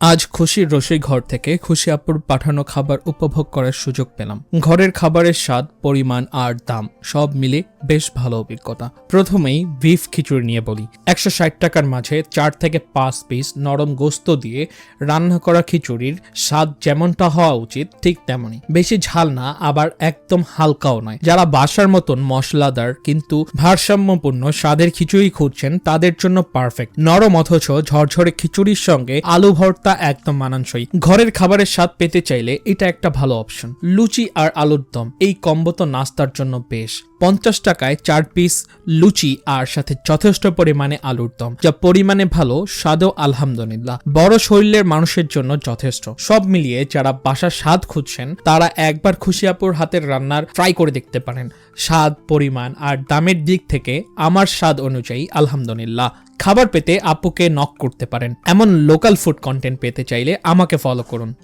আজ খুশির রসই ঘর থেকে খুশি আপুর পাঠানো খাবার উপভোগ করার সুযোগ পেলাম। ঘরের খাবারের স্বাদ, পরিমাণ আর দাম সব মিলে বেশ ভালো অভিজ্ঞতা। প্রথমেই বিফ খিচুড়ি নিয়ে বলি। একশো ষাট টাকার মাঝে চার থেকে পাঁচ পিস নরম গোস্ত দিয়ে রান্না করা খিচুড়ির স্বাদ যেমনটা হওয়া উচিত, ঠিক তেমনই। বেশি ঝাল না, আবার একদম হালকাও নয়। যারা বাসার মতন মশলাদার কিন্তু ভারসাম্যপূর্ণ স্বাদের খিচুড়ি খুঁজছেন, তাদের জন্য পারফেক্ট নরম অথচ ঝরঝরে খিচুড়ির সঙ্গে আলু ভর্তা একদম মানানসই। ঘরের খাবারের স্বাদ পেতে চাইলে এটা একটা ভালো অপশন লুচি আর আলুর দম, এই কম্বো তো নাস্তার জন্য বেশ। পঞ্চাশ টাকায় চার পিস লুচি আর সাথে যথেষ্ট পরিমাণে আলুর দম, যা পরিমাণে ভালো, স্বাদও আলহামদুলিল্লাহ। বড় শরীরের মানুষের জন্য যথেষ্ট। সব মিলিয়ে যারা বাসার স্বাদ খুঁজছেন, তারা একবার খুশিয়াপুর হাতের রান্নার ট্রাই করে দেখতে পারেন। স্বাদ, পরিমাণ আর দামের দিক থেকে আমার স্বাদ অনুযায়ী আলহামদুলিল্লাহ। খাবার পেতে আপুকে নক করতে পারেন। এমন লোকাল ফুড কন্টেন্ট পেতে চাইলে আমাকে ফলো করুন।